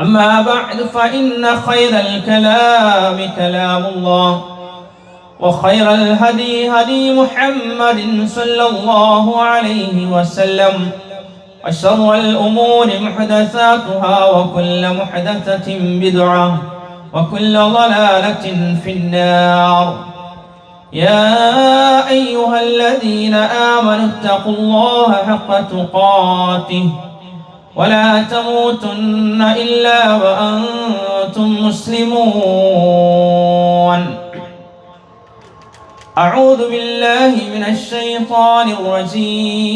أما بعد فإن خير الكلام كلام الله وخير الهدي هدي محمد صلى الله عليه وسلم وشر الأمور محدثاتها وكل محدثة بدعة وكل ضلالة في النار. يا أيها الذين آمنوا اتقوا الله حق تقاته ولا تموتن إلا وأنتم مسلمون. أعوذ بالله من الشيطان الرجيم.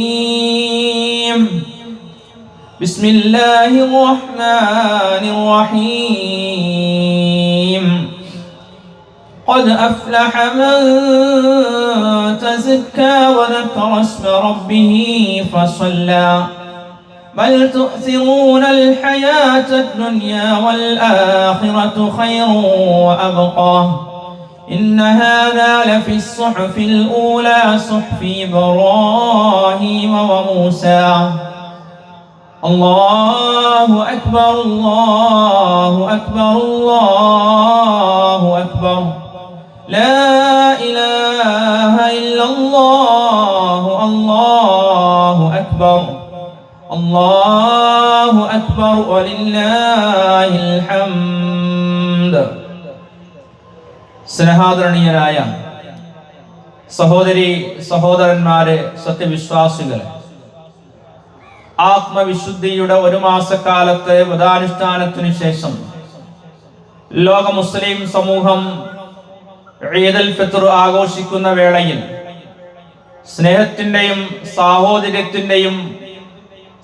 بسم الله الرحمن الرحيم. قد أفلح من تزكى وذكر اسم ربه فصلى. بل تؤثرون الحياة الدنيا والآخرة خير وأبقى. إن هذا لفي الصحف الأولى صحف إبراهيم وموسى. الله أكبر الله أكبر الله أكبر. لا إله إلا الله الله أكبر. അള്ളാഹു അക്ബർ വലില്ലാഹിൽ ഹംദ് സ്നേഹാദരണീയരായ സഹോദരി സഹോദരന്മാരെ സത്യവിശ്വാസികളെ ആത്മവിശുദ്ധിയുടെ ഒരു മാസക്കാലത്തെ വ്രതാനുഷ്ഠാനത്തിനു ശേഷം ലോക മുസ്ലിം സമൂഹം ഈദൽ ഫിത്തർ ആഘോഷിക്കുന്ന വേളയിൽ സ്നേഹത്തിന്റെയും സാഹോദര്യത്തിന്റെയും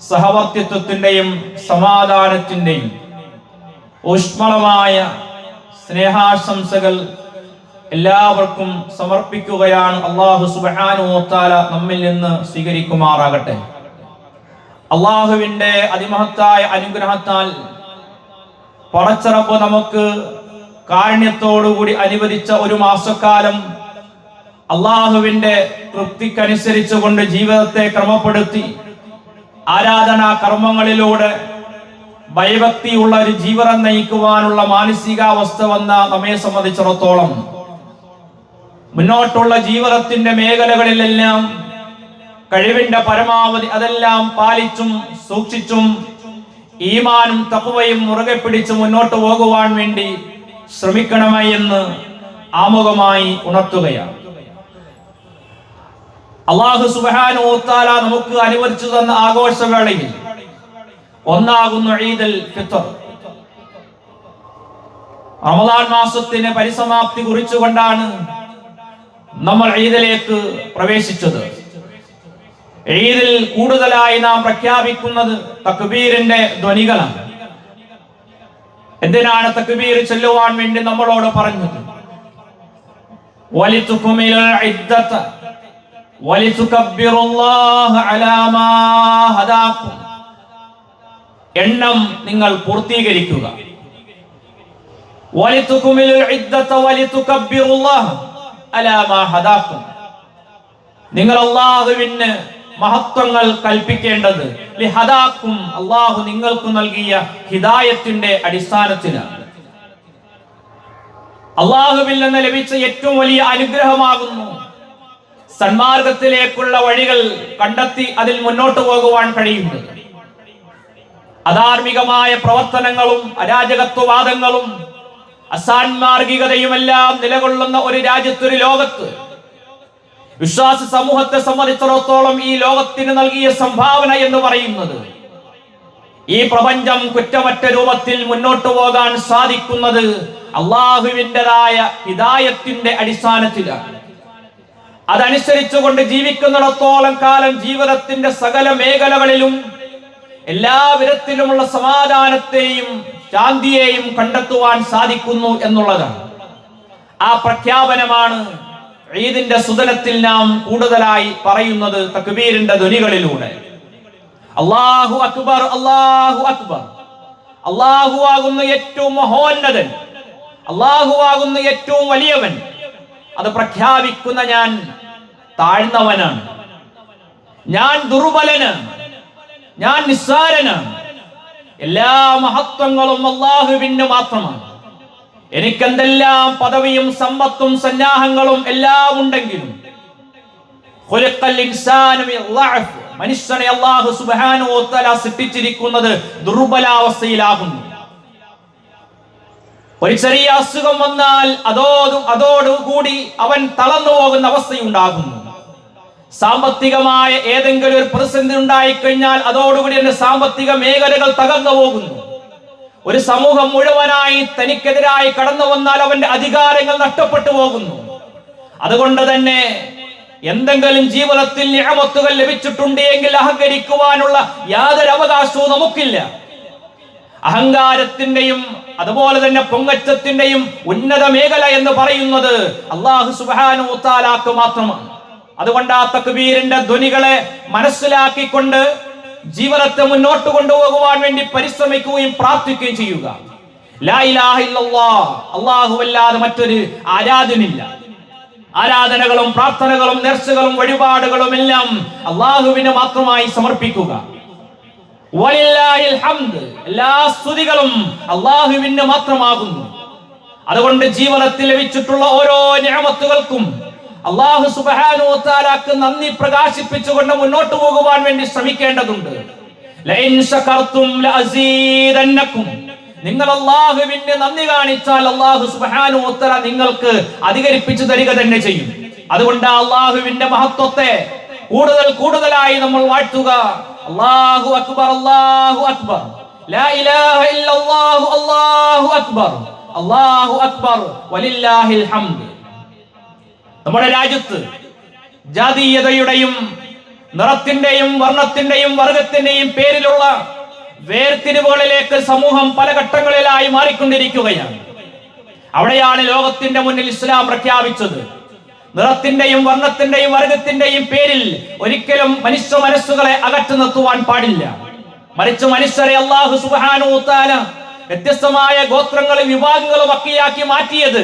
സഹവർത്തിത്വത്തിന്റെയും സമാധാനത്തിന്റെയും ഊഷ്മളമായ സ്നേഹാശംസകൾ എല്ലാവർക്കും സമർപ്പിക്കുകയാണ് അള്ളാഹു സുബാനുത്താല നമ്മിൽ നിന്ന് സ്വീകരിക്കുമാറാകട്ടെ. അള്ളാഹുവിന്റെ അതിമഹത്തായ അനുഗ്രഹത്താൽ പടച്ചറപ്പ് നമുക്ക് കാരുണ്യത്തോടുകൂടി അനുവദിച്ച ഒരു മാസക്കാലം അള്ളാഹുവിന്റെ തൃപ്തിക്കനുസരിച്ചുകൊണ്ട് ജീവിതത്തെ ക്രമപ്പെടുത്തി ആരാധനാ കർമ്മങ്ങളിലൂടെ ഭയഭക്തിയുള്ള ഒരു ജീവിതം നയിക്കുവാനുള്ള മാനസികാവസ്ഥ വന്ന നമ്മെ സംബന്ധിച്ചിടത്തോളം മുന്നോട്ടുള്ള ജീവിതത്തിന്റെ മേഖലകളിലെല്ലാം കഴിവിന്റെ പരമാവധി അതെല്ലാം പാലിച്ചും സൂക്ഷിച്ചും ഈമാനും തപ്പുവയും മുറുകെ പിടിച്ച് മുന്നോട്ട് പോകുവാൻ വേണ്ടി ശ്രമിക്കണമേ എന്ന് ആമുഖമായി ഉണർത്തുകയാണ്. അള്ളാഹു സുബാനോത്താല നമുക്ക് അനുവദിച്ചു തന്ന ആഘോഷവേളയിൽ ഒന്നാകുന്നു റമദാൻ മാസത്തിന് പരിസമാപ്തി കുറിച്ചുകൊണ്ടാണ് നമ്മൾ ഈദിലേക്ക് പ്രവേശിച്ചത്. ഈദിൽ കൂടുതലായി നാം പ്രഖ്യാപിക്കുന്നത് തക്ബീറിന്റെ ധ്വനികളാണ്. എന്തിനാണ് തക്ബീർ ചെല്ലുവാൻ വേണ്ടി നമ്മളോട് പറഞ്ഞത്? വലിതുക്കുമിൽ എണ്ണം നിങ്ങൾ പൂർത്തീകരിക്കുക. നിങ്ങൾ അള്ളാഹുവിന് മഹത്വങ്ങൾ കൽപ്പിക്കേണ്ടത് ലിഹദാക്കും അള്ളാഹു നിങ്ങൾക്ക് നൽകിയ ഹിദായത്തിന്റെ അടിസ്ഥാനത്തിലാണ്. അള്ളാഹുവിൽ നിന്ന് ലഭിച്ച ഏറ്റവും വലിയ അനുഗ്രഹമാകുന്നു സന്മാർഗത്തിലേക്കുള്ള വഴികൾ കണ്ടെത്തി അതിൽ മുന്നോട്ട് പോകുവാൻ കഴിയുന്നത് അധാർമികമായ പ്രവർത്തനങ്ങളും അരാജകത്വവാദങ്ങളും അസാൻമാർഗികതയുമെല്ലാം നിലകൊള്ളുന്ന ഒരു രാജ്യത്തൊരു ലോകത്ത് വിശ്വാസ സമൂഹത്തെ സംബന്ധിച്ചിടത്തോളം ഈ ലോകത്തിന് നൽകിയ സംഭാവന എന്ന് പറയുന്നത് ഈ പ്രപഞ്ചം കുറ്റമറ്റ രൂപത്തിൽ മുന്നോട്ടു പോകാൻ സാധിക്കുന്നത് അള്ളാഹുവിന്റെതായ ഹിദായത്തിന്റെ അടിസ്ഥാനത്തിലാണ്. അതനുസരിച്ചുകൊണ്ട് ജീവിക്കുന്നിടത്തോളം കാലം ജീവിതത്തിന്റെ സകല മേഖലകളിലും എല്ലാ വിധത്തിലുമുള്ള സമാധാനത്തെയും ശാന്തിയെയും കണ്ടെത്തുവാൻ സാധിക്കുന്നു എന്നുള്ളതാണ്. ആ പ്രഖ്യാപനമാണ് ഈദിന്റെ സുതലത്തിൽ നാം കൂടുതലായി പറയുന്നത് തക്ബീരിന്റെ ധ്വനികളിലൂടെ. അള്ളാഹു അക്ബർ അള്ളാഹു അക്ബർ. അള്ളാഹു ആകുന്ന ഏറ്റവും മഹോന്നതൻ. അള്ളാഹു ആകുന്ന ഏറ്റവും വലിയവൻ. അത് പ്രഖ്യാപിക്കുന്ന ഞാൻ താഴ്ന്നവനാണ്. ഞാൻ ദുർബലനാണ് ഞാൻ നിസ്സാരനാണ് എല്ലാ മഹത്വങ്ങളും അള്ളാഹുവിന് മാത്രമാണ്. എനിക്കെന്തെല്ലാം പദവിയും സമ്പത്തും സന്നാഹങ്ങളും എല്ലാം ഉണ്ടെങ്കിലും. മനുഷ്യനെ അള്ളാഹു തആല സൃഷ്ടിച്ചിരിക്കുന്നത് ദുർബലാവസ്ഥയിലാകുന്നു. ഒരു ചെറിയ അസുഖം വന്നാൽ അതോടും അതോടുകൂടി അവൻ തളർന്നു പോകുന്ന അവസ്ഥയുണ്ടാകുന്നു. സാമ്പത്തികമായ ഏതെങ്കിലും ഒരു പ്രതിസന്ധി ഉണ്ടായിക്കഴിഞ്ഞാൽ അതോടുകൂടി എന്റെ സാമ്പത്തിക മേഖലകൾ തകർന്നു പോകുന്നു. ഒരു സമൂഹം മുഴുവനായി തനിക്കെതിരായി കടന്നു വന്നാൽ അവന്റെ അധികാരങ്ങൾ നഷ്ടപ്പെട്ടു പോകുന്നു. അതുകൊണ്ട് തന്നെ എന്തെങ്കിലും ജീവിതത്തിൽ നിയമത്തുകൾ ലഭിച്ചിട്ടുണ്ട് എങ്കിൽ അഹങ്കരിക്കുവാനുള്ള യാതൊരു അവകാശവും നമുക്കില്ല. അഹങ്കാരത്തിന്റെയും അതുപോലെ തന്നെ പൊങ്ങച്ചത്തിന്റെയും ഉന്നത മേഖല എന്ന് പറയുന്നത് അള്ളാഹു സുബാനുത്താലാക്ക് മാത്രമാണ്. അതുകൊണ്ട് ആ തക്ബീരിന്റെ ധ്വനികളെ മനസ്സിലാക്കിക്കൊണ്ട് ജീവിതത്തെ മുന്നോട്ട് കൊണ്ടുപോകുവാൻ വേണ്ടി പരിശ്രമിക്കുകയും പ്രാർത്ഥിക്കുകയും ചെയ്യുക. അല്ലാഹുവല്ലാതെ മറ്റൊരു ആരാധനില്ല ആരാധനകളും പ്രാർത്ഥനകളും നേർച്ചകളും വഴിപാടുകളും എല്ലാം അള്ളാഹുവിന് മാത്രമായി സമർപ്പിക്കുക. എല്ലാ സ്തുതികളും അള്ളാഹുവിന് മാത്രമാകുന്നു. അതുകൊണ്ട് ജീവിതത്തിൽ ലഭിച്ചിട്ടുള്ള ഓരോ ഞാമത്തുകൾക്കും അള്ളാഹു സുബാനു താലാക്ക് നന്ദി പ്രകാശിപ്പിച്ചുകൊണ്ട് മുന്നോട്ട് പോകുവാൻ വേണ്ടി ശ്രമിക്കേണ്ടതുണ്ട്. നിങ്ങൾ അള്ളാഹുവിന് നന്ദി കാണിച്ചാൽ അള്ളാഹു സുബാനു ഉത്തര നിങ്ങൾക്ക് അധികരിപ്പിച്ചു തരിക തന്നെ ചെയ്യും. അതുകൊണ്ട് അള്ളാഹുവിന്റെ മഹത്വത്തെ കൂടുതൽ കൂടുതലായി നമ്മൾ വാഴ്ത്തുക. അള്ളാഹു അക്ബർ അള്ളാഹു അക്ബർ. ലാ ഇലാഹ ഇല്ലല്ലാഹു അക്ബർ. അക്ബർ ഹംദ്. നമ്മുടെ രാജ്യത്ത് ജാതീയതയുടെയും നിറത്തിന്റെയും വർണത്തിന്റെയും വർഗത്തിന്റെയും പേരിലുള്ള വേർതിരിവുകളിലേക്ക് സമൂഹം പല ഘട്ടങ്ങളിലായി മാറിക്കൊണ്ടിരിക്കുകയാണ്. അവിടെയാണ് ലോകത്തിന്റെ മുന്നിൽ ഇസ്ലാം പ്രഖ്യാപിച്ചത്. നിറത്തിന്റെയും വർണത്തിന്റെയും വർഗത്തിന്റെയും പേരിൽ ഒരിക്കലും മനുഷ്യ മനസ്സുകളെ അകറ്റി നിർത്തുവാൻ പാടില്ല മറിച്ച് മനുഷ്യരെ അള്ളാഹു സുബാനു താല വ്യത്യസ്തമായ ഗോത്രങ്ങളും വിഭാഗങ്ങളും ഒക്കെയാക്കി മാറ്റിയത്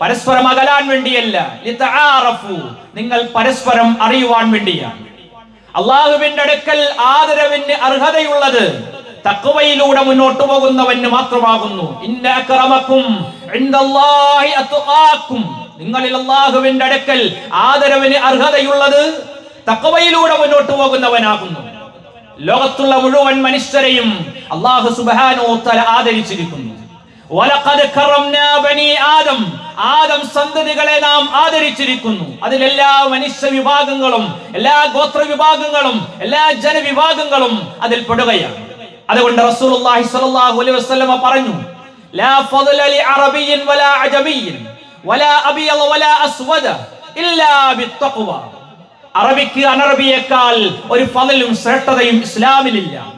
പരസ്പരം അകലാൻ വേണ്ടിയല്ല. നിങ്ങൾ പരസ്പരം അറിയുവാൻ വേണ്ടിയാണ് അള്ളാഹുവിന്റെ അടുക്കൽ ആദരവിന് അർഹതയുള്ളത് തക്കവയിലൂടെ മുന്നോട്ട് പോകുന്നവന് മാത്രമാകുന്നു ഇന്ന. നിങ്ങളിൽ അള്ളാഹുവിന്റെ അടുക്കൽ ആദരവിന് അർഹതയുള്ളത് തക്കവയിലൂടെ മുന്നോട്ട് പോകുന്നവനാകുന്നു. ലോകത്തുള്ള മുഴുവൻ മനുഷ്യരെയും അള്ളാഹു സുബാനോ തല ആദരിച്ചിരിക്കുന്നു. ആദം ആദം സന്തതികളെ നാം ആദരിച്ചിരിക്കുന്നു. അതിലെല്ലാ മനുഷ്യ വിഭാഗങ്ങളും എല്ലാ ഗോത്ര വിഭാഗങ്ങളും എല്ലാ ജനവിഭാഗങ്ങളും അതിൽ പെടുകയാണ്. അതുകൊണ്ട് റസൂൽ അലൈഹി പറഞ്ഞു ലാ ഫضല ലി അറബിയ്യിൻ വലാ അജമിയ്യിൻ അറബിക്ക് അനറബിയേക്കാൾ ഒരു പതിലും ശ്രേഷ്ഠതയും ഇസ്ലാമിലില്ല.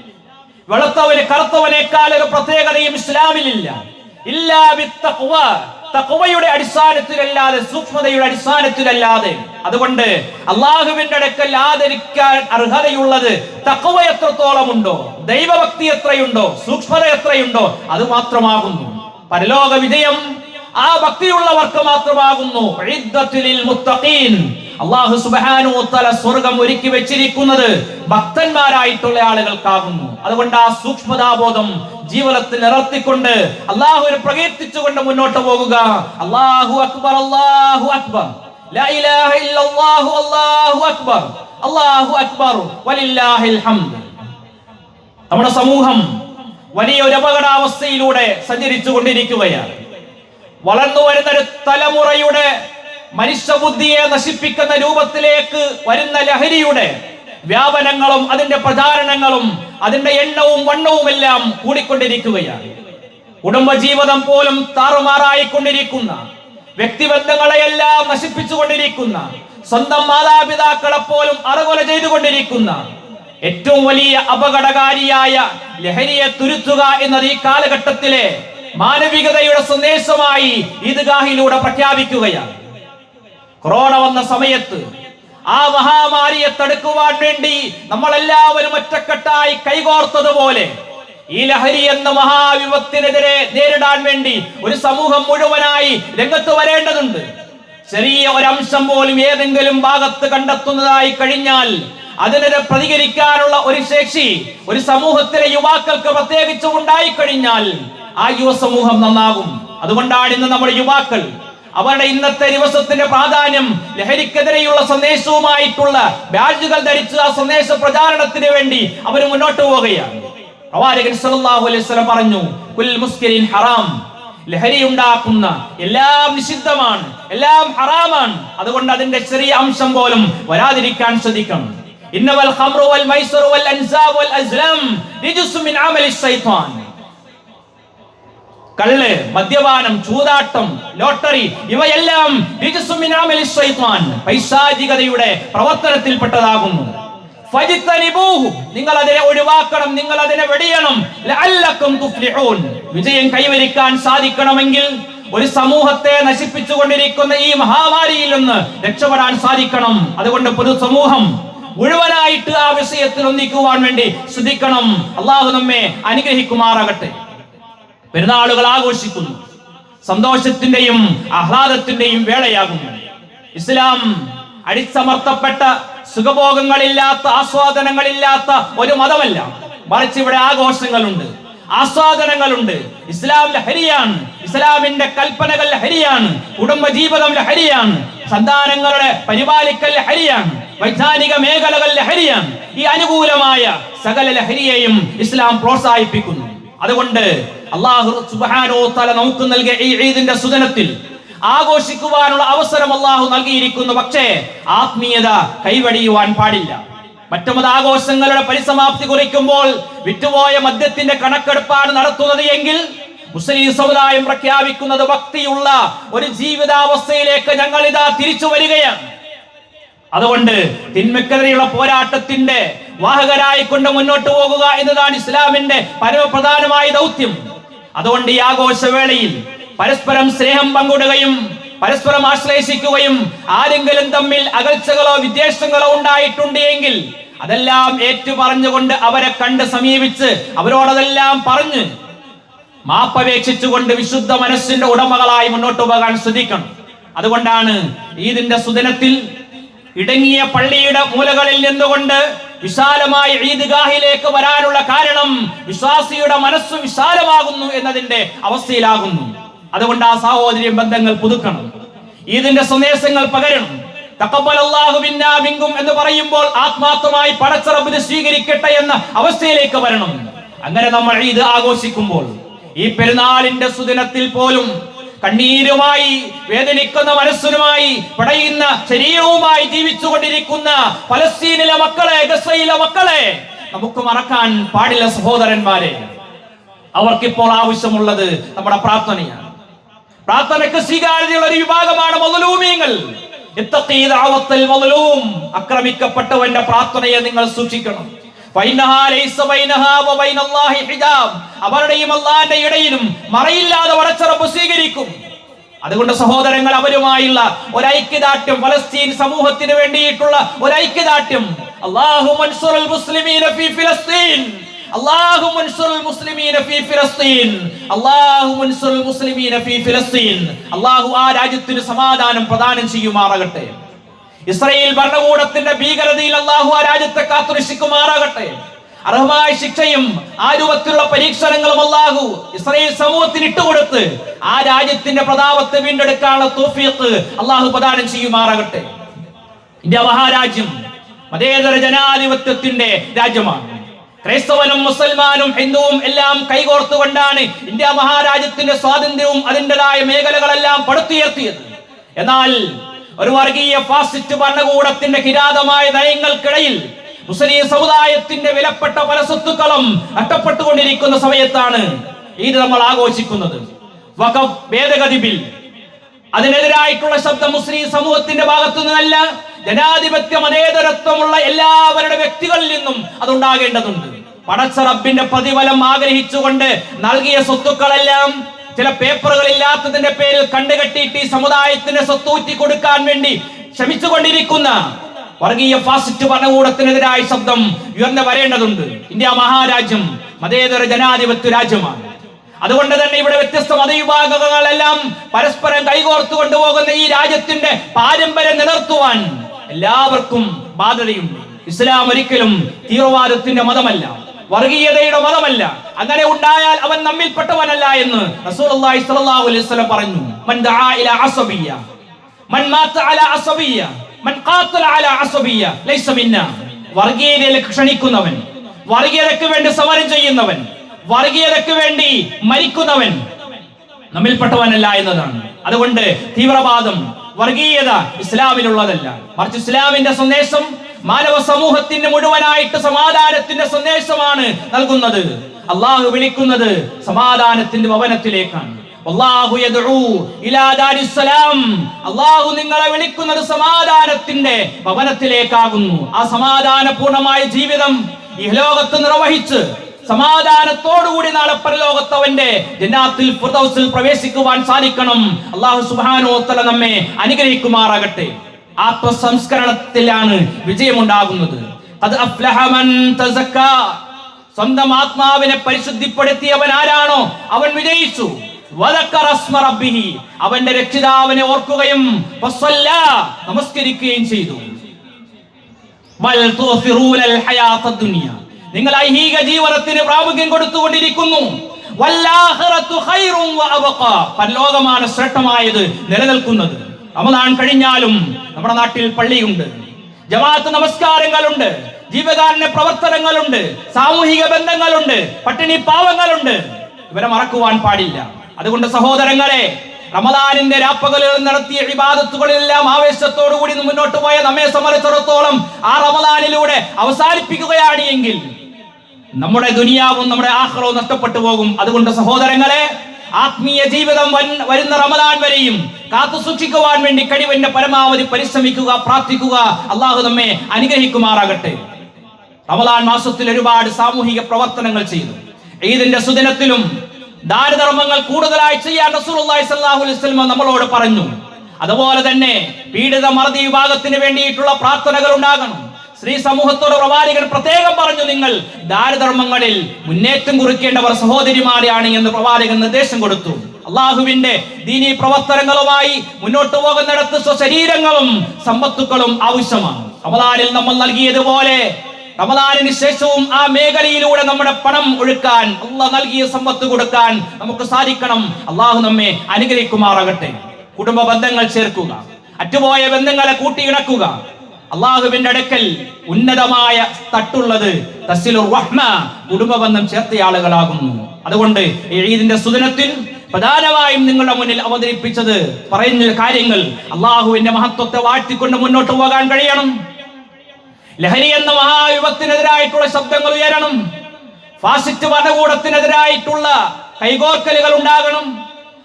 വെളുത്തവന് കറുത്തവനേക്കാൾ ഒരു പ്രത്യേകതയും ഇസ്ലാമിലില്ല. ഇല്ലാ ബിത്തഖ്വ. തഖ്വയുടെ അടിസ്ഥാനത്തിലല്ലാതെ സൂക്ഷ്മതയുടെ അടിസ്ഥാനത്തിലല്ലാതെ. അതുകൊണ്ട് അള്ളാഹുവിന്റെ അടുക്കൽ ആദരിക്കാൻ അർഹതയുള്ളത് തഖ്വ എത്രത്തോളം ഉണ്ടോ ദൈവഭക്തി എത്രയുണ്ടോ സൂക്ഷ്മത എത്രയുണ്ടോ അത് മാത്രമാകുന്നു. പരലോക വിജയം ആ ഭക്തിയുള്ളവർക്ക് മാത്രമാകുന്നു. അള്ളാഹു സുബ്ഹാനഹു തല സ്വർഗം ഒരുക്കി വെച്ചിരിക്കുന്നത് ഭക്തന്മാരായിട്ടുള്ള ആളുകൾക്കാകുന്നു. അതുകൊണ്ട് ആ സൂക്ഷ്മതാബോധം ജീവിതത്തിൽ നിലർത്തിക്കൊണ്ട് അള്ളാഹുവിനെ പ്രകീർത്തിച്ചുകൊണ്ട് മുന്നോട്ട് പോകുക. അള്ളാഹു അക്ബർ അള്ളാഹു അക്ബർ. അല്ലാഹു അക്ബർ. അക്ബർ നമ്മുടെ സമൂഹം വലിയൊരു അപകടാവസ്ഥയിലൂടെ സഞ്ചരിച്ചു കൊണ്ടിരിക്കുകയാണ് വളർന്നു വരുന്ന ഒരു തലമുറയുടെ മനുഷ്യബുദ്ധിയെ നശിപ്പിക്കുന്ന രൂപത്തിലേക്ക് വരുന്ന ലഹരിയുടെ വ്യാപനങ്ങളും അതിന്റെ പ്രചാരണങ്ങളും അതിന്റെ എണ്ണവും വണ്ണവും എല്ലാം കൂടിക്കൊണ്ടിരിക്കുകയാണ്. കുടുംബജീവിതം പോലും താറുമാറായിക്കൊണ്ടിരിക്കുന്ന വ്യക്തിബന്ധങ്ങളെയെല്ലാം നശിപ്പിച്ചുകൊണ്ടിരിക്കുന്ന സ്വന്തം മാതാപിതാക്കളെ പോലും അറുകൊല ചെയ്തുകൊണ്ടിരിക്കുന്ന ഏറ്റവും വലിയ അപകടകാരിയായ ലഹരിയെ തുരുത്തുക എന്നത് ഈ കാലഘട്ടത്തിലെ മാനവികതയുടെ സന്ദേശമായി ഈദ്ഗാഹിലൂടെ പ്രഖ്യാപിക്കുകയാണ്. കൊറോണ വന്ന സമയത്ത് ആ മഹാമാരിയെ തടുക്കുവാൻ വേണ്ടി നമ്മളെല്ലാവരും ഒറ്റക്കെട്ടായി കൈകോർത്തതുപോലെ ഈ ലഹരി എന്ന മഹാവിപത്തിനെതിരെ നേരിടാൻ വേണ്ടി ഒരു സമൂഹം മുഴുവനായി രംഗത്ത് വരേണ്ടതുണ്ട്. ചെറിയ ഒരംശം പോലും ഏതെങ്കിലും ഭാഗത്ത് കണ്ടെത്തുന്നതായി കഴിഞ്ഞാൽ അതിനെതിരെ പ്രതികരിക്കാനുള്ള ഒരു ശേഷി ഒരു സമൂഹത്തിലെ യുവാക്കൾക്ക് പ്രത്യേകിച്ച് ഉണ്ടായിക്കഴിഞ്ഞാൽ ആ യുവ സമൂഹം നന്നാകും. അതുകൊണ്ടാണ് ഇന്ന് നമ്മുടെ യുവാക്കൾ അവരുടെ ഇന്നത്തെ ദിവസത്തിന്റെ പ്രാധാന്യം ലഹരിക്കെതിരെയുള്ള സന്ദേശവുമായിട്ടുള്ള ബാഡ്ജുകൾ ധരിച്ച് ആ സന്ദേശ പ്രചാരണത്തിന് വേണ്ടി അവർ മുന്നോട്ട് പോവുകയാണ്. പ്രവാചകൻ സല്ലല്ലാഹു അലൈഹി പറഞ്ഞു കുൽ മുസ്കിരിൻ ഹറാം. ലഹരി ഉണ്ടാക്കുന്ന എല്ലാം നിഷിദ്ധമാണ് എല്ലാം ഹറാമാണ്. അതുകൊണ്ട് അതിന്റെ ചെറിയ അംശം പോലും വരാതിരിക്കാൻ ശ്രദ്ധിക്കണം. ഇന്നവൽ ഖംറു വൽ മൈസറു വൽ അൻസാബ് വൽ അസ്ലം റിജ്സും മിൻ അമലി ശൈത്താൻ. കള്ള് മദ്യപാനം ചൂതാട്ടം ലോട്ടറി ഇവയെല്ലാം റിജ്സും മിൻ അമലി ശൈത്താൻ പൈശാചികതയുടെ പ്രവർത്തനത്തിൽപ്പെട്ടതാകുന്നു. നിങ്ങൾ അതിനെ ഒഴിവാക്കണം നിങ്ങൾ അതിനെ വെടിയണം വിജയം കൈവരിക്കാൻ സാധിക്കണമെങ്കിൽ ഒരു സമൂഹത്തെ നശിപ്പിച്ചുകൊണ്ടിരിക്കുന്ന ഈ മഹാമാരിയിൽ നിന്ന് രക്ഷപ്പെടാൻ സാധിക്കണം. അതുകൊണ്ട് പൊതുസമൂഹം മുഴുവനായിട്ട് ആ വിഷയത്തിൽ ഒന്നിക്കുവാൻ വേണ്ടി ശ്രദ്ധിക്കണം. അള്ളാഹു നമ്മെ അനുഗ്രഹിക്കുമാറാകട്ടെ. പെരുന്നാളുകൾ ആഘോഷിക്കുന്നു. സന്തോഷത്തിന്റെയും ആഹ്ലാദത്തിന്റെയും വേളയാകുന്നു. ഇസ്ലാം അടിച്ചമർത്തപ്പെട്ട സുഖഭോഗങ്ങളില്ലാത്ത ആസ്വാദനങ്ങളില്ലാത്ത ഒരു മതമല്ല. മറിച്ച് ഇവിടെ ആഘോഷങ്ങളുണ്ട്. ആസ്വാദനങ്ങളുണ്ട്. ഇസ്ലാം ലഹരിയാണ് ഇസ്ലാമിന്റെ കൽപ്പനകൾ ലഹരിയാണ് കുടുംബജീവിതം ലഹരിയാണ് സന്താനങ്ങളുടെ പരിപാലിക്കൽ ലഹരിയാണ് വൈജ്ഞാനിക മേഖലകൾ ലഹരിയാണ് ഈ അനുകൂലമായ സകല ലഹരിയെയും ഇസ്ലാം പ്രോത്സാഹിപ്പിക്കുന്നു. അതുകൊണ്ട് അള്ളാഹു സുബാനോ തല നമുക്ക് നൽകിയ ഈ ഈദിന്റെ സുദിനത്തിൽ ആഘോഷിക്കുവാനുള്ള അവസരം അള്ളാഹു നൽകിയിരിക്കുന്നു. പക്ഷേ ആത്മീയത കൈവടിയുവാൻ പാടില്ല. മറ്റു മതാഘോഷങ്ങളുടെ പരിസമാപ്തി കുറിക്കുമ്പോൾ വിറ്റുപോയ മദ്യത്തിന്റെ കണക്കെടുപ്പാണ് നടത്തുന്നത് എങ്കിൽ മുസ്ലിം സമുദായം പ്രഖ്യാപിക്കുന്നത് ഭക്തിയുള്ള ഒരു ജീവിതാവസ്ഥയിലേക്ക് ഞങ്ങൾ ഇതാ തിരിച്ചു വരികയാണ്. അതുകൊണ്ട് തിന്മക്കെതിരെയുള്ള പോരാട്ടത്തിന്റെ വാഹകരായിക്കൊണ്ട് മുന്നോട്ട് പോകുക എന്നതാണ് ഇസ്ലാമിന്റെ പരമപ്രധാനമായ ദൗത്യം. അതുകൊണ്ട് ഈ ആഘോഷവേളയിൽ പരസ്പരം സ്നേഹം പങ്കിടുകയും പരസ്പരം ആശ്ലേഷിക്കുകയും ആരെങ്കിലും തമ്മിൽ അകൽച്ചകളോ വിദ്വേഷങ്ങളോ ഉണ്ടായിട്ടുണ്ട് എങ്കിൽ അതെല്ലാം ഏറ്റുപറഞ്ഞുകൊണ്ട് അവരെ കണ്ട് സമീപിച്ച് അവരോടതെല്ലാം പറഞ്ഞ് മാപ്പപേക്ഷിച്ചുകൊണ്ട് വിശുദ്ധ മനസ്സിന്റെ ഉടമകളായി മുന്നോട്ട് പോകാൻ ശ്രദ്ധിക്കണം. അതുകൊണ്ടാണ് ഈദിന്റെ സുദിനത്തിൽ ഇടങ്ങിയ പള്ളിയുടെ മൂലകളിൽ നിന്നുകൊണ്ട് വിശാലമായ ഈദ്ഗാഹിലേക്ക് വരാനുള്ള കാരണം വിശ്വാസിയുടെ മനസ്സ് വിശാലമാകുന്നു എന്നതിന്റെ അവസ്ഥയിലാകുന്നു. അതുകൊണ്ട് ആ സാഹോദര്യം ബന്ധങ്ങൾ പുതുക്കണം. ഈദിന്റെ സന്ദേശങ്ങൾ പകരണം. മിൻകും എന്ന് പറയുമ്പോൾ ആത്മാർത്ഥമായി പടച്ചറബിന് സ്വീകരിക്കട്ടെ എന്ന അവസ്ഥയിലേക്ക് വരണം. അങ്ങനെ നമ്മൾ ഈദ് ആഘോഷിക്കുമ്പോൾ ഈ പെരുന്നാളിന്റെ സുദിനത്തിൽ പോലും കണ്ണീരുമായി വേദനിക്കുന്ന മനസ്സിനുമായി പടയുന്ന ശരീരവുമായി ജീവിച്ചുകൊണ്ടിരിക്കുന്ന ഫലസ്തീനിലെ മക്കളെ ഗസയിലെ മക്കളെ നമുക്ക് മറക്കാൻ പാടില്ല സഹോദരന്മാരെ. അവർക്കിപ്പോൾ ആവശ്യമുള്ളത് നമ്മുടെ പ്രാർത്ഥനയാണ്. പ്രാർത്ഥനയ്ക്ക് സ്വീകാര്യതയുള്ള ഒരു വിഭാഗമാണ് മൊതലൂമീങ്ങൾ ആക്രമിക്കപ്പെട്ടവന്റെ പ്രാർത്ഥനയെ നിങ്ങൾ സൂക്ഷിക്കണം. അവരുടെയും ഇടയിലും മറയില്ലാതെ വടച്ചറപ്പ് അതുകൊണ്ട് സഹോദരങ്ങൾ അവരുമായുള്ള ഒരു ഐക്യദാർഢ്യം ഫലസ്തീൻ സമൂഹത്തിന് വേണ്ടിയിട്ടുള്ള ഒരു ഐക്യദാർഢ്യം. അല്ലാഹു മൻസുറുൽ മുസ്ലിമീന ഫീ ഫിലസ്തീൻ. അല്ലാഹു മൻസുറുൽ മുസ്ലിമീന ഫീ ഫിലസ്തീൻ. അല്ലാഹു മൻസുറുൽ മുസ്ലിമീന ഫീ ഫിലസ്തീൻ. അല്ലാഹു ആ രാജ്യത്തിന് സമാധാനം പ്രദാനം ചെയ്യുമാറാകട്ടെ. ഇസ്രയേൽ ഭരണകൂടത്തിന്റെ ഭീകരതയിൽ അള്ളാഹു ആ രാജ്യത്തെ കാത്തുരക്ഷിക്കുമാറാകട്ടെ. അർഹമായ ശിക്ഷയും ആ രൂപത്തിലുള്ള പരീക്ഷണങ്ങളും അല്ലാഹു ഇസ്രയേൽ സമൂഹത്തിന് ഇട്ടുകൊടുത്ത് ആ രാജ്യത്തിന്റെ പ്രതാപത്തെ വീണ്ടെടുക്കാനുള്ള തോഫിയത്ത് അള്ളാഹു പ്രദാനം ചെയ്യുമാറാകട്ടെ. ഇന്ത്യ മഹാരാജ്യം മതേതര ജനാധിപത്യത്തിന്റെ രാജ്യമാണ്. ക്രൈസ്തവനും മുസൽമാനും ഹിന്ദുവും എല്ലാം കൈകോർത്തുകൊണ്ടാണ് ഇന്ത്യ മഹാരാജ്യത്തിന്റെ സ്വാതന്ത്ര്യവും അതിന്റെതായ മേഖലകളെല്ലാം പടുത്തുയർത്തിയത്. എന്നാൽ ഒരു വർഗീയ ഫാസിസ്റ്റ് ഭരണകൂടത്തിന്റെ കിരാതമായ നയങ്ങൾക്കിടയിൽ മുസ്ലിം സമുദായത്തിന്റെ വിലപ്പെട്ട പല സ്വത്തുക്കളും അട്ടപ്പെട്ടുകൊണ്ടിരിക്കുന്ന സമയത്താണ് ഇത് നമ്മൾ ആഘോഷിക്കുന്നത്. വഖഫ് ഭേദഗതി ബിൽ. അതിനെതിരായിട്ടുള്ള ശബ്ദം മുസ്ലിം സമൂഹത്തിന്റെ ഭാഗത്തു നിന്നല്ല ജനാധിപത്യ മതേതരത്വമുള്ള എല്ലാവരുടെ വ്യക്തികളിൽ നിന്നും അതുണ്ടാകേണ്ടതുണ്ട്. പടച്ച റബ്ബിന്റെ പ്രതിഫലം ആഗ്രഹിച്ചുകൊണ്ട് നൽകിയ സ്വത്തുക്കളെല്ലാം ചില പേപ്പറുകൾ ഇല്ലാത്തതിന്റെ പേരിൽ കണ്ടുകെട്ടിയിട്ട് ഈ സമുദായത്തിന് സ്വത്തൂറ്റി കൊടുക്കാൻ വേണ്ടി ശ്രമിച്ചുകൊണ്ടിരിക്കുന്ന വർഗീയ ഫാസിസ്റ്റ് ഭരണകൂടത്തിനെതിരായ ശബ്ദം ഉയർന്നു വരേണ്ടതുണ്ട്. ഇന്ത്യ മഹാരാജ്യം മതേതര ജനാധിപത്യ രാജ്യമാണ്. അതുകൊണ്ട് തന്നെ ഇവിടെ വ്യത്യസ്ത മതവിഭാഗങ്ങളെല്ലാം പരസ്പരം കൈകോർത്തു കൊണ്ടുപോകുന്ന ഈ രാജ്യത്തിന്റെ പാരമ്പര്യം നിലർത്തുവാൻ എല്ലാവർക്കും ബാധ്യതയുണ്ട്. ഇസ്ലാം ഒരിക്കലും തീവ്രവാദത്തിന്റെ മതമല്ല. വർഗീയതയുടെ മതമല്ല. അങ്ങനെ ഉണ്ടായാൽ അവൻ നമ്മിൽപ്പെട്ടവനല്ല എന്ന് റസൂലുള്ളാഹി സ്വല്ലല്ലാഹു അലൈഹി വസല്ലം പറഞ്ഞു. മൻ ദആ ഇലാ അസബിയ മൻ മാത അല അസബിയ മൻ ഖാതല അല അസബിയ ലൈസ മിന്ന. വർഗീയതയിലേക്ക് ക്ഷണിക്കുന്നവൻ വർഗീയതയ്ക്ക് വേണ്ടി സമരം ചെയ്യുന്നവൻ വർഗീയതയ്ക്ക് വേണ്ടി മരിക്കുന്നവൻ നമ്മിൽപ്പെട്ടവനല്ല എന്നതാണ്. അതുകൊണ്ട് തീവ്രവാദം വർഗീയത ഇസ്ലാമിലുള്ളതല്ല. മറിച്ച് ഇസ്ലാമിന്റെ സന്ദേശം മാനവ സമൂഹത്തിന് മുഴുവനായിട്ട് സമാധാനത്തിന്റെ സന്ദേശമാണ് നൽകുന്നത്. അള്ളാഹു വിളിക്കുന്നത് സമാധാനത്തിന്റെ ഭവനത്തിലേക്കാണ്. അല്ലാഹു നിങ്ങളെ വിളിക്കുന്നത് സമാധാനത്തിന്റെ ഭവനത്തിലേക്കാകുന്നു. ആ സമാധാനപൂർണമായ ജീവിതം ഈ ലോകത്ത് നിർവഹിച്ച് സമാധാനത്തോടുകൂടി നാളെ പരലോകത്ത് അവന്റെ ജന്നാത്തിൽ പ്രവേശിക്കുവാൻ സാധിക്കണം. അള്ളാഹു സുബ്ഹാനഹു വതആല നമ്മെ അനുഗ്രഹിക്കുമാറാകട്ടെ. ആത്മസംസ്കരണത്തിലാണ് വിജയമുണ്ടാകുന്നത്. അത് അഫ്ലഹ മൻ തസക്ക സ്വന്തം ആത്മാവിനെ പരിശുദ്ധിപ്പെടുത്തിയവൻ ആരാണോ? അവൻ വിജയിച്ചു. അവന്റെ രക്ഷിതാവിനെ ഓർക്കുകയും നമസ്കരിക്കുകയും ചെയ്തു. നിങ്ങൾ ഐഹിക ജീവനത്തിന് പ്രാമുഖ്യം കൊടുത്തുകൊണ്ടിരിക്കുന്നു. പരലോകമാണ് ശ്രേഷ്ഠമായത് നിലനിൽക്കുന്നത്. റമദാൻ കഴിഞ്ഞാലും നമ്മുടെ നാട്ടിൽ പള്ളിയുണ്ട്. ജമാഅത്ത് നമസ്കാരങ്ങളുണ്ട്. ജീവകാരുണ്യ പ്രവർത്തനങ്ങളുണ്ട്. സാമൂഹിക ബന്ധങ്ങളുണ്ട്. പട്ടിണി പാവങ്ങളുണ്ട്. ഇവരെ മറക്കുവാൻ പാടില്ല. അതുകൊണ്ട് സഹോദരങ്ങളെ റമദാനിന്റെ രാപ്പകലുകൾ നടത്തിയ ഇബാദത്തുകളിലെല്ലാം ആവേശത്തോടു കൂടി മുന്നോട്ട് പോയ നമ്മെ സംബന്ധിച്ചിടത്തോളം ആ റമദാനിലൂടെ അവസാനിപ്പിക്കുകയാണ് എങ്കിൽ നമ്മുടെ ദുനിയാവും നമ്മുടെ ആഹ്റവും നഷ്ടപ്പെട്ടു പോകും. അതുകൊണ്ട് സഹോദരങ്ങളെ ആത്മീയ ജീവിതം വരുന്ന റമദാൻ വരെയും കാത്തു സൂക്ഷിക്കുവാൻ വേണ്ടി കഴിവിന്റെ പരമാവധി പരിശ്രമിക്കുക പ്രാർത്ഥിക്കുക. അള്ളാഹു നമ്മെ അനുഗ്രഹിക്കുമാറാകട്ടെ. റമദാൻ മാസത്തിൽ ഒരുപാട് സാമൂഹിക പ്രവർത്തനങ്ങൾ ചെയ്തു. ഈദിന്റെ സുദിനത്തിലും ദാനധർമ്മങ്ങൾ കൂടുതലായി ചെയ്യാൻ റസൂലുള്ളാഹി സ്വല്ലല്ലാഹു അലൈഹി വസല്ലം നമ്മളോട് പറഞ്ഞു. അതുപോലെ തന്നെ പീഡിത മറതി വിഭാഗത്തിന് വേണ്ടിയിട്ടുള്ള പ്രാർത്ഥനകൾ ഉണ്ടാകണം. സ്ത്രീ സമൂഹത്തോട് പ്രവാചകൻ പ്രത്യേകം പറഞ്ഞു ദാരധർമ്മങ്ങളിൽ മുന്നേറ്റം കുറിക്കേണ്ടവർ സഹോദരിമാരെയാണ് എന്ന് പ്രവാചകൻ നിർദ്ദേശം കൊടുത്തു. അള്ളാഹുവിന്റെ ദീനി പ്രവർത്തനങ്ങളുമായി മുന്നോട്ട് പോകുന്നിടത്ത് സ്വശരീരങ്ങളും സമ്പത്തുക്കളും ആവശ്യമാണ്. റമദാനിൽ നമ്മൾ നൽകിയതുപോലെ റമദാനിന് ശേഷവും ആ മേഖലയിലൂടെ നമ്മുടെ പണം ഒഴുക്കാൻ അള്ളാഹ് നൽകിയ സമ്പത്ത് കൊടുക്കാൻ നമുക്ക് സാധിക്കണം. അള്ളാഹു നമ്മെ അനുഗ്രഹിക്കുമാറാകട്ടെ. കുടുംബ ബന്ധങ്ങൾ ചേർക്കുക. അറ്റുപോയ ബന്ധങ്ങളെ കൂട്ടിയിണക്കുക. അള്ളാഹുവിന്റെ അടുക്കൽ ഉന്നതമായ തട്ടുള്ളത് തസ്സിലുർ റഹ്മ കുടുംബ ബന്ധം ചേർത്ത ആളുകളാകുന്നു. അതുകൊണ്ട് ഈദിന്റെ സുദിനത്തിൽ പ്രധാനമായും നിങ്ങളുടെ മുന്നിൽ അവതരിപ്പിച്ചത് പറയുന്ന കാര്യങ്ങൾ അള്ളാഹുവിന്റെ മഹത്വത്തെ വാഴ്ത്തിക്കൊണ്ട് മുന്നോട്ട് പോകാൻ കഴിയണം. ലഹരി എന്ന മഹായുഗത്തിനെതിരായിട്ടുള്ള ശബ്ദങ്ങൾ ഉയരണം. ഫാസിസ്റ്റ് ഭരണകൂടത്തിനെതിരായിട്ടുള്ള കൈകോർക്കലുകൾ ഉണ്ടാകണം.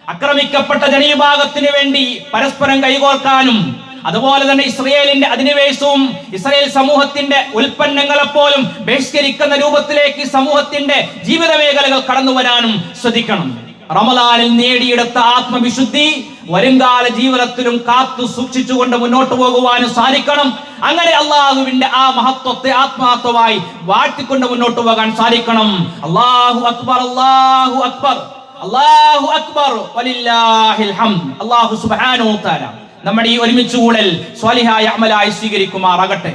ആക്രമിക്കപ്പെട്ട ജനവിഭാഗത്തിന് വേണ്ടി പരസ്പരം കൈകോർക്കാനും അതുപോലെ തന്നെ ഇസ്രയേലിന്റെ അധിനിവേശവും ഇസ്രയേൽ സമൂഹത്തിന്റെ ഉൽപ്പന്നങ്ങളെപ്പോലും ബഹിഷ്കരിക്കുന്ന രൂപത്തിലേക്ക് സമൂഹത്തിന്റെ ജീവിത മേഖലകൾ കടന്നു വരാനും ശ്രദ്ധിക്കണം. റമദാനിൽ നേടിയെടുത്ത ആത്മവിശുദ്ധി വരുംകാല ജീവിതത്തിലും കാത്തു സൂക്ഷിച്ചുകൊണ്ട് മുന്നോട്ട് പോകുവാനും സാധിക്കണം. അങ്ങനെ അള്ളാഹുവിന്റെ ആ മഹത്വത്തെ ആത്മാർത്ഥമായി വാഴ്ത്തിക്കൊണ്ട് മുന്നോട്ട് പോകാൻ സാധിക്കണം. അള്ളാഹു അക്ബർ അള്ളാഹു അക്ബർ അള്ളാഹു അക്ബർ അള്ളാഹു സുബാനോ തആല. നമ്മുടെ ഈ ഒരുമിച്ച് കൂടൽ സ്വാലിഹായ അമലായി സ്വീകരിക്കുമാറാകട്ടെ.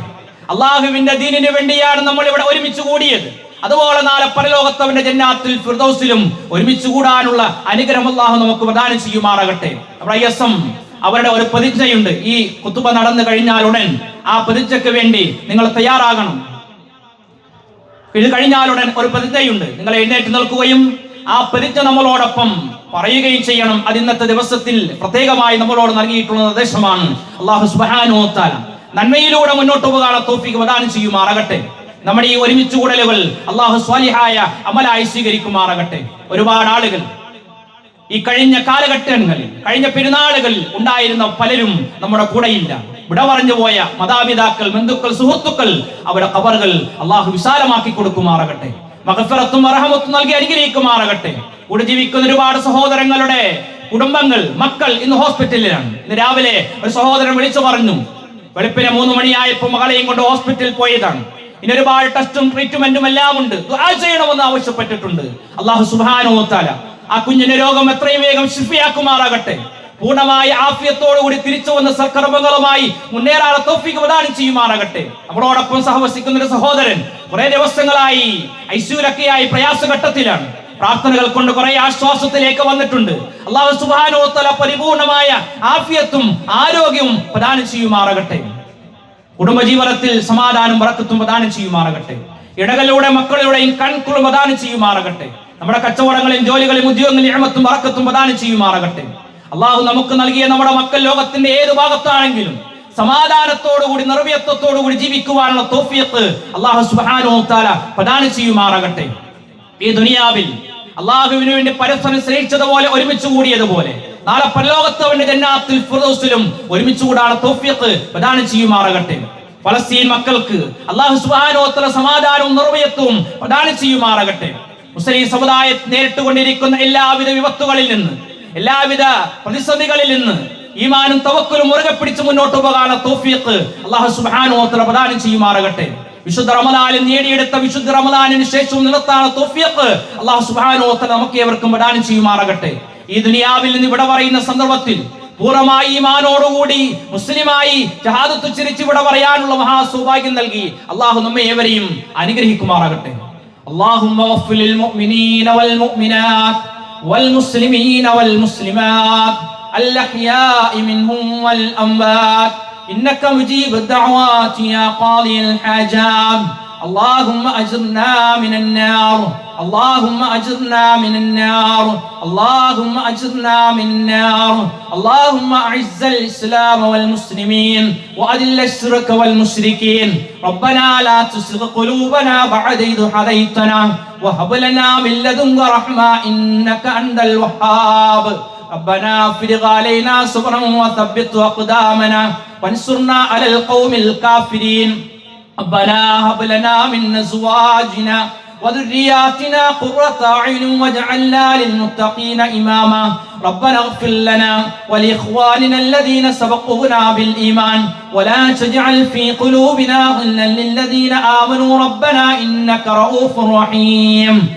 അള്ളാഹുവിന്റെ ദീനിന് വേണ്ടിയാണ് നമ്മൾ ഇവിടെ ഒരുമിച്ച് കൂടിയത്. അതുപോലെ നാളെ പരലോകത്തവന്റെ ജന്നാത്തിൽ ഫിർദൗസിലും ഒരുമിച്ച് കൂടാനുള്ള അനുഗ്രഹം അള്ളാഹു നമുക്ക് പ്രദാനം ചെയ്യുമാറാകട്ടെ. നമ്മുടെ എസ് എം അവരുടെ ഒരു പ്രതിജ്ഞയുണ്ട്. ഈ കുത്തുബ നടന്നു കഴിഞ്ഞാൽ ഉടൻ ആ പ്രതിജ്ഞയ്ക്ക് വേണ്ടി നിങ്ങൾ തയ്യാറാകണം. ഇത് കഴിഞ്ഞാലുടൻ ഒരു പ്രതിജ്ഞയുണ്ട്. നിങ്ങൾ എഴുന്നേറ്റ് നിൽക്കുകയും ആ പ്രതിജ്ഞ നമ്മളോടൊപ്പം പറയുകയും ചെയ്യണം. അത് ഇന്നത്തെ ദിവസത്തിൽ പ്രത്യേകമായി നമ്മളോട് നൽകിയിട്ടുള്ള നിർദ്ദേശമാണ്. അള്ളാഹു സുബാനോത്താല നന്മയിലൂടെ മുന്നോട്ട് പോകാനുള്ള തോഫിക്ക് പ്രദാനം ചെയ്യുമാറാകട്ടെ. നമ്മുടെ ഈ ഒരുമിച്ച് കൂടലുകൾ അള്ളാഹു സ്വാലിഹായ അമലായി സ്വീകരിക്കുമാറാകട്ടെ. ഒരുപാട് ആളുകൾ ഈ കഴിഞ്ഞ കാലഘട്ടങ്ങളിൽ കഴിഞ്ഞ പെരുന്നാളുകളിൽ ഉണ്ടായിരുന്ന പലരും നമ്മുടെ കൂടെയില്ല. വിട പറഞ്ഞു പോയ മാതാപിതാക്കൾ ബന്ധുക്കൾ സുഹൃത്തുക്കൾ അവരുടെ കബറുകൾ അള്ളാഹു വിശാലമാക്കി കൊടുക്കുമാറാകട്ടെ. മഹഫിറത്തും അർഹമത്തും നൽകി അനുഗ്രഹിക്കുമാറാകട്ടെ. കൂടെ ജീവിക്കുന്ന ഒരുപാട് സഹോദരങ്ങളുടെ കുടുംബങ്ങൾ മക്കൾ ഇന്ന് ഹോസ്പിറ്റലിലാണ്. ഇന്ന് രാവിലെ ഒരു സഹോദരൻ വിളിച്ചു പറഞ്ഞു വെളുപ്പിനെ മൂന്ന് മണിയായപ്പോൾ മകളെയും കൊണ്ട് ഹോസ്പിറ്റലിൽ പോയതാണ്. ഇനി ഒരുപാട് ടെസ്റ്റും ട്രീറ്റ്മെന്റും എല്ലാം ഉണ്ട്. ചെയ്യണമെന്ന് ആവശ്യപ്പെട്ടിട്ടുണ്ട്. അള്ളാഹു സുഹാനോത്താല ആ കുഞ്ഞിന്റെ രോഗം എത്രയും വേഗം ശിഫിയാക്കുമാറാകട്ടെ. പൂർണമായ ആഫിയത്തോടുകൂടി തിരിച്ചു വന്ന സൽക്കർമ്മങ്ങളുമായി മുന്നേറാതെ തോഫിക്ക് പ്രദാനം ചെയ്യുമാറാകട്ടെ. നമ്മളോടൊപ്പം സഹവസിക്കുന്ന ഒരു സഹോദരൻ കുറെ ദിവസങ്ങളായി ഐശ്വരക്കെയായി പ്രയാസഘട്ടത്തിലാണ്. പ്രാർത്ഥനകൾ കൊണ്ട് കുറെ ആശ്വാസത്തിലേക്ക് വന്നിട്ടുണ്ട്. അള്ളാഹു സുബാനോത്തല പരിപൂർണമായ ആഫിയത്തും ആരോഗ്യവും പ്രദാനം ചെയ്യുമാറാകട്ടെ. കുടുംബജീവനത്തിൽ സമാധാനം വറക്കത്തും പ്രദാനം ചെയ്യുമാറാകട്ടെ. ഇടകളിലൂടെ മക്കളിലൂടെയും കൺകുളും പ്രദാനം ചെയ്യുമാറാകട്ടെ. നമ്മുടെ കച്ചവടങ്ങളും ജോലികളും ഉദ്യോഗങ്ങളും ഇഴമത്തും വറക്കത്തും പ്രദാനം ചെയ്യുമാറാകട്ടെ. അള്ളാഹു നമുക്ക് നൽകിയ നമ്മുടെ മക്കൾ ലോകത്തിന്റെ ഏത് ഭാഗത്താണെങ്കിലും സമാധാനത്തോടുകൂടി നിർവ്യത്വത്തോടുകൂടി ജീവിക്കുവാനുള്ള തോഫിയത്ത് അള്ളാഹു സുബാനോ താല പ്രദാനം ചെയ്യുമാറാകട്ടെ. ഈ ദുനിയാവിൽ അള്ളാഹുവിന് വേണ്ടി പരസ്പരം സ്നേഹിച്ചതുപോലെ ഒരുമിച്ച് കൂടിയതുപോലെ. നാളെ പരലോകത്ത് അവന്റെ ജന്നാത്തിൽ ഫിറോസിലും ഒരുമിച്ച് കൂടാണ് തോഫിയത്ത് പ്രദാനം ചെയ്യുമാറാകട്ടെ. ഫലസ്തീൻ മക്കൾക്ക് അള്ളാഹു സുബാനോത്തര സമാധാനവും നിർവയത്വവും പ്രദാനം ചെയ്യുമാറാകട്ടെ. മുസ്ലിം സമുദായം നേരിട്ടുകൊണ്ടിരിക്കുന്ന എല്ലാവിധ വിപത്തുകളിൽ നിന്ന് എല്ലാവിധ പ്രതിസന്ധികളിൽ നിന്ന് ഈമാനും തവക്കലും മുറുകെ പിടിച്ച് മുന്നോട്ട് പോകാനുള്ള തോഫിയത്ത് അള്ളാഹു സുബാനോത്തര പ്രദാനം ചെയ്യുമാറാകട്ടെ. വിശുദ്ധ റമദാനിൽ നേടിയെടുത്ത വിശുദ്ധ റമദാനിന് ശേഷവും നിലത്താണ് തോഫിയത്ത് അള്ളാഹു സുബാനോത്തര നമുക്ക് ഏവർക്കും പ്രദാനം ചെയ്യുമാറാകട്ടെ ഈ ദുനിയാവിൽ നിന്ന് ഇവിടെ പറയുന്ന സന്ദർഭത്തിൽ പൂർണ്ണമായി ഈമാനോടുകൂടി മുസ്ലിമായി ജഹാദത്ത് ചിരിച്ച് ഇവിടെ പറയാനുള്ള മഹാസൗഭാഗ്യം നൽകി അള്ളാഹു നമ്മെ ഏവരെയും അനുഗ്രഹിക്കുമാറാകട്ടെ اللهم اغفر للمؤمنين والمؤمنات والمسلمين والمسلمات الأحياء منهم والأموات إنك مجيب الدعوات يا قاضي الحاجات اللهم أجرنا من النار. اللهم أجرنا من النار. اللهم أجرنا من النار. اللهم أعز الإسلام والمسلمين وأذل الشرك والمشركين. ربنا لا تزغ قلوبنا بعد إذ هديتنا. وهب لنا من لدنك رحمة إنك أنت الوهاب. ربنا افرغ علينا صبرا وثبت أقدامنا. وانصرنا على القوم الكافرين. ربنا هب لنا من أزواجنا وذرياتنا قرة أعين واجعلنا للمتقين إماما. ربنا اغفر لنا ولإخواننا الذين سبقونا بالإيمان. ولا تجعل في قلوبنا غلا للذين آمنوا. ربنا إنك رؤوف رحيم.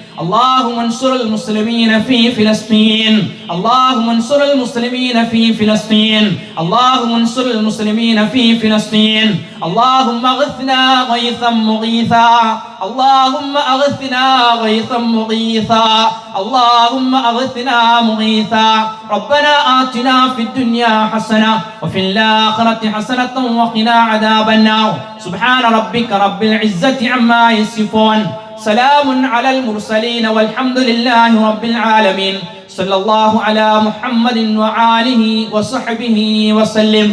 اللهم انصر المسلمين في فلسطين. اللهم انصر المسلمين في فلسطين. اللهم انصر المسلمين في فلسطين. اللهم اغثنا غيثا مغيثا. اللهم اغثنا غيثا مغيثا. اللهم اغثنا مغيثا. ربنا آتنا في الدنيا حسنة وفي الآخرة حسنة وقنا عذاب النار. سبحان ربك رب العزة عما يصفون. سلام على المرسلين والحمد لله رب العالمين. صلى الله على محمد وآله وصحبه وسلم.